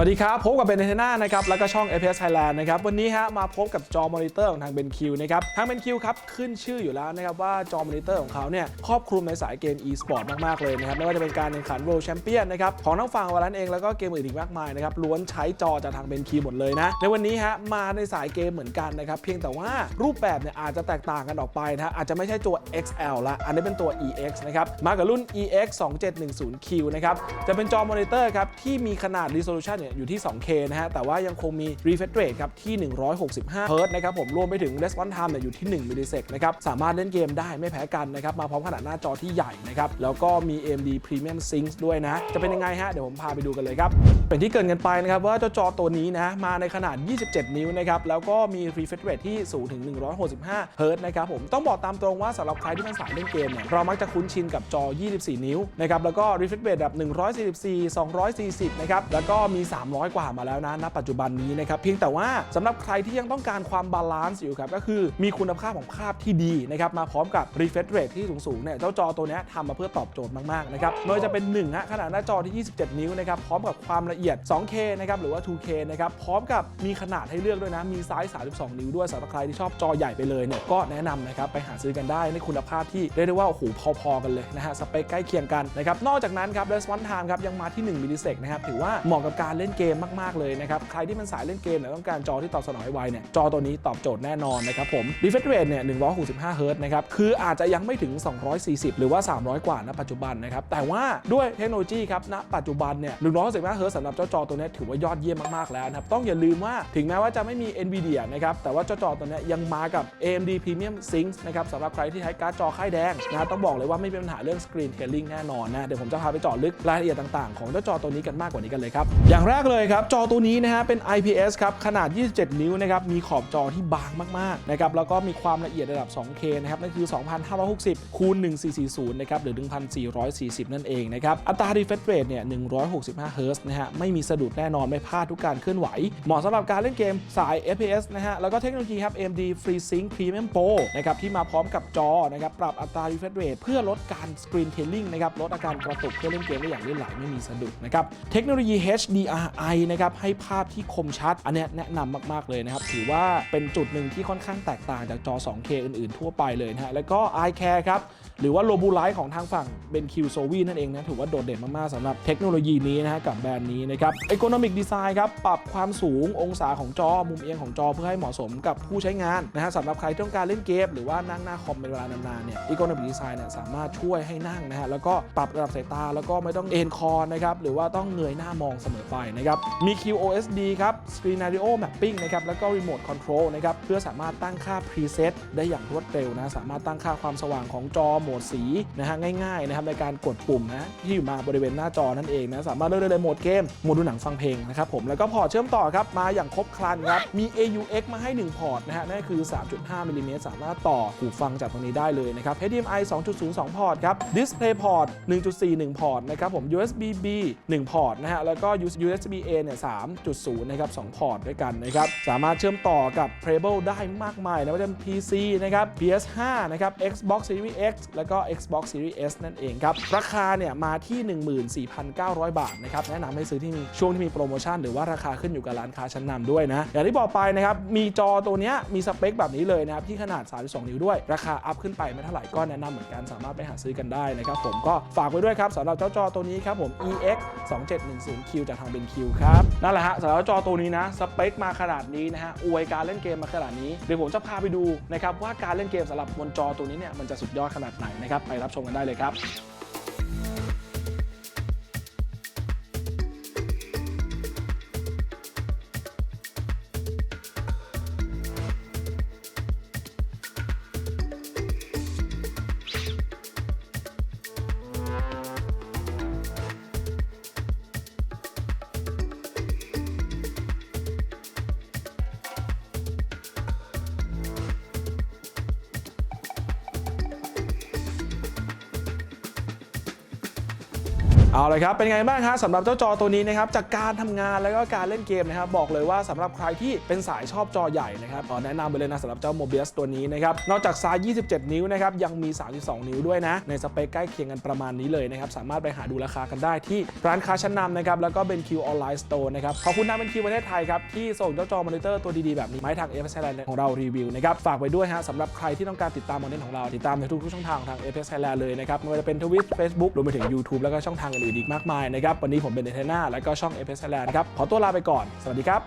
วัสดีครับ พบกับเบนเทน่านะครับ แล้วก็ช่อง APS Thailand นะครับ วันนี้ฮะ มาพบกับจอมอนิเตอร์ของทาง BenQ นะครับ ทาง BenQ ครับ ขึ้นชื่ออยู่แล้วนะครับ ว่าจอมอนิเตอร์ของเขาเนี่ย ครอบคลุมในสายเกม e-sport มาก ๆ เลยนะครับ ไม่ว่าจะเป็นการแข่งขัน World Champion นะครับ ของทั้งฝั่งวาลันเอง แล้วก็เกมอื่นอีกมากมายนะครับ ล้วนใช้จอจากทาง BenQ หมดเลยนะ ในวันนี้ฮะ มาในสายเกมเหมือนกันนะครับ เพียงแต่ว่ารูปแบบเนี่ยอาจจะแตกต่างกันออกไปนะฮะอาจจะไม่ใช่ตัว XL ละ อันนี้เป็นตัว EX นะครับ มากับรุ่น EX 2710Q นะครับ จะเป็นจอมอนิเตอร์ครับที่มีขนาด resolution เนี่ยอยู่ที่ 2K นะฮะ แต่ว่ายังคงมี refresh rate ครับที่ 165 Hz นะครับผม รวมไปถึง response time เนี่ยอยู่ที่ 1 มิลลิเซกนะครับ สามารถเล่นเกมได้ไม่แพ้กันนะครับ มาพร้อมขนาดหน้าจอที่ใหญ่นะครับ แล้วก็มี AMD Premium Sync ด้วยนะ จะเป็นยังไงฮะ เดี๋ยวผมพาไปดูกันเลยครับ เป็นที่เกินกันไปนะครับว่าเจ้าจอตัวนี้นะ มาในขนาด 27 นิ้วนะครับ แล้วก็มี refresh rate ที่สูงถึง 165 Hz นะครับผม ต้องบอกตามตรงว่าสำหรับใครที่เป็นสายเล่นเกมเนี่ยเรามักจะคุ้นชินกับจอ 24 นิ้วนะครับแล้วก็ refresh rate แบบ 144 240นะครับแล้วก็มี300 กว่ามาแล้วนะณปัจจุบันนี้นะครับเพียงแต่ว่าสำหรับใครที่ยังต้องการความบาลานซ์อยู่ครับก็คือมีคุณภาพของภาพที่ดีนะครับมาพร้อมกับ refresh rate ที่สูงๆเนี่ยเจ้าจอตัวนี้ทำมาเพื่อตอบโจทย์มากๆนะครับไม่ว่าจะเป็น1ฮะขนาดหน้าจอที่ 27 นิ้วนะครับพร้อมกับความละเอียด 2K นะครับหรือว่า 2K นะครับพร้อมกับมีขนาดให้เลือกด้วยนะมีไซส์ 32 นิ้วด้วยสำหรับใครที่ชอบจอใหญ่ไปเลยเนี่ยก็แนะนำนะครับไปหาซื้อกันได้ในคุณภาพที่เรียกได้ว่าโอ้โหพอๆกันเลยนะฮะสเปคใกล้เคียงกันนะครับนอกจากนั้นครับ response time ครับยังมาที่1มิลลิเซกนะครับถือว่าเหมาะกับการเล่นเกมมากๆเลยนะครับ ใครที่เป็นสายเล่นเกมเนี่ยต้องการจอที่ตอบสนองไวเนี่ย จอตัวนี้ตอบโจทย์แน่นอนนะครับผม refresh rate เนี่ย 165เฮิรตนะครับ คืออาจจะยังไม่ถึง 240 หรือว่า 300 กว่าณปัจจุบันนะครับ แต่ว่าด้วยเทคโนโลยีครับ ณ ปัจจุบันเนี่ย165เฮิรตสำหรับเจ้าจอตัวนี้ถือว่ายอดเยี่ยมมากๆแล้วนะครับ ต้องอย่าลืมว่าถึงแม้ว่าจะไม่มี NVIDIA นะครับ แต่ว่าเจ้าจอตัวนี้ยยังมากับ AMD Premium Sync นะครับสำหรับใครที่ใช้การ์ดจอค่ายแดงนะต้องบอกเลยว่าไม่มีปัญหาเรื่อง Screen Tearing แน่นอนนะเดี๋ยวผมจะพาไปเจาะลึกรายละเอียดต่างๆของเจ้าจอตัวนี้กันมากกว่านี้กันเลยครับอย่างแรกเลยครับ จอตัวนี้นะฮะเป็น IPS ครับ ขนาด 27 นิ้วนะครับ มีขอบจอที่บางมากๆนะครับ แล้วก็มีความละเอียดระดับ 2K นะครับ นั่นคือ 2560 คูณ 1440 นะครับ หรือ 1440 นั่นเองนะครับ อัตรา refresh rate เนี่ย 165 Hz นะฮะ ไม่มีสะดุดแน่นอน ไม่พลาดทุกการเคลื่อนไหว เหมาะสำหรับการเล่นเกมสาย FPS นะฮะ แล้วก็เทคโนโลยีครับ AMD FreeSync Premium Pro นะครับ ที่มาพร้อมกับจอนะครับ ปรับอัตรา refresh rate เพื่อลดการ screen tearing นะครับ ลดอาการกระตุกเพื่อเล่นเกมได้อย่างลื่นไหลไม่มีสะดุดนะครับ เทคโนโลยี HDRI นะครับให้ภาพที่คมชัด อันเนี้ยแนะนำมาก ๆ เลยนะครับ ถือว่าเป็นจุดหนึ่งที่ค่อนข้างแตกต่างจากจอ 2K อื่น ๆ ทั่วไปเลยนะฮะแล้วก็ Eye Care ครับหรือว่าโลบูไลท์ของทางฝั่งเบนคิวโซวีนั่นเองนะถือว่าโดดเด่นมาก ๆสำหรับเทคโนโลยีนี้นะฮะกับแบรนด์นี้นะครับ Ergonomic Design ครับ ปรับความสูงองศาของจอมุมเอียงของจอเพื่อให้เหมาะสมกับผู้ใช้งานนะฮะสำหรับใครที่ต้องการเล่นเกม หรือว่านั่งหน้าคอมเป็นเวลานานๆเนี่ย Ergonomic Design เนี่ยสามารถช่วยให้นั่งนะฮะแล้วก็ปรับระดับสายตาแล้วก็ไม่ต้องเอนคอนะครับหรือว่าต้องเงยหน้ามองเสมอไปนะครับ มี QoSD ครับ Scenario Mapping นะครับ แล้วก็ Remote Control นะครับ เพื่อสามารถตั้งค่า preset ได้อย่างรวดเร็วนะ สามารถตั้งค่าความสว่างของจอโหมดสีนะฮะง่ายๆนะครับในการกดปุ่มนะที่อยู่มาบริเวณหน้าจอนั่นเองนะ สามารถเลือกได้เลยโหมดเกม โหมดดูหนังฟังเพลงนะครับผม แล้วก็พอร์ตเชื่อมต่อครับ มาอย่างครบครันครับ มี AUX มาให้ 1 พอร์ตนะฮะ นั่นคือ 3.5มิลลิเมตรสามารถต่อหูฟังจากตรงนี้ได้เลยนะครับ HDMI 2.0 2 พอร์ตครับ Display Port 1.4 1 พอร์ตนะครับผม USB B 1 พอร์ตนะฮะ แล้วก็ USB A เนี่ย3.0 นะครับ 2 พอร์ตด้วยกันนะครับ สามารถเชื่อมต่อกับ Playable ได้มากมายนะว่าจะเป็น PC นะครับ PS5 นะครับ Xbox Series X แล้วก็ Xbox Series S นั่นเองครับ ราคาเนี่ยมาที่ 14,900 บาทนะครับ แนะนำให้ซื้อที่ช่วงที่มีโปรโมชั่นหรือว่าราคาขึ้นอยู่กับร้านค้าชั้นนำด้วยนะ อย่างที่บอกไปนะครับ มีจอตัวเนี้ยมีสเปคแบบนี้เลยนะครับ ที่ขนาด 32 นิ้วด้วย ราคาอัพขึ้นไปไม่เท่าไหร่ก็แนะนำเหมือนกันสามารถไปหาซื้อกันได้นะครับผมก็ฝากไว้ด้วยครับสำหรับเจ้าจอตัวนี้ครับผม EX 2710Q จากทาง Q ครับนั่นแหละฮะสำหรับจอตัวนี้นะสเปคมาขนาดนี้นะฮะอวยการเล่นเกมมาขนาดนี้เดี๋ยวผมจะพาไปดูนะครับว่าการเล่นเกมสำหรับบนจอตัวนี้เนี่ยมันจะสุดยอดขนาดไหนนะครับไปรับชมกันได้เลยครับ เอาเลยครับ เป็นไงบ้างฮะสำหรับเจ้าจอตัวนี้นะครับจากการทำงานแล้วก็การเล่นเกมนะครับบอกเลยว่าสำหรับใครที่เป็นสายชอบจอใหญ่นะครับขอแนะนำไปเลยนะสำหรับเจ้า Mobius ตัวนี้นะครับนอกจากไซส์27 นิ้วนะครับยังมี 32 นิ้วด้วยนะ ในสเปคใกล้เคียงกันประมาณนี้เลยนะครับสามารถไปหาดูราคากันได้ที่ร้านค้าชั้นนำนะครับแล้วก็เป็นคิวออนไลน์สโตร์นะครับขอบคุณนะเป็นคิวประเทศไทยครับที่ส่งเจ้าจอมอนิเตอร์ตัวดีๆแบบนี้มาให้ทาง f s Thailand ของเรารีวิวนะครับฝากไว้ด้วยฮะสำหรับใครที่ต้องการติดตามคอนเทนต์ของเราติดตามในทุกๆช่องทางของทาง f s Thailand เลยนะครับไม่ว่าจะเป็นทวิตเฟซบุ๊กรวมไปถึง YouTube แล้วก็ช่องทางอื่นๆอีกมากมายนะครับ วันนี้ผมเป็นเนเธอร์นาและก็ช่อง f s Thailand ครับ ขอตัวลาไปก่อน สวัสดีครับ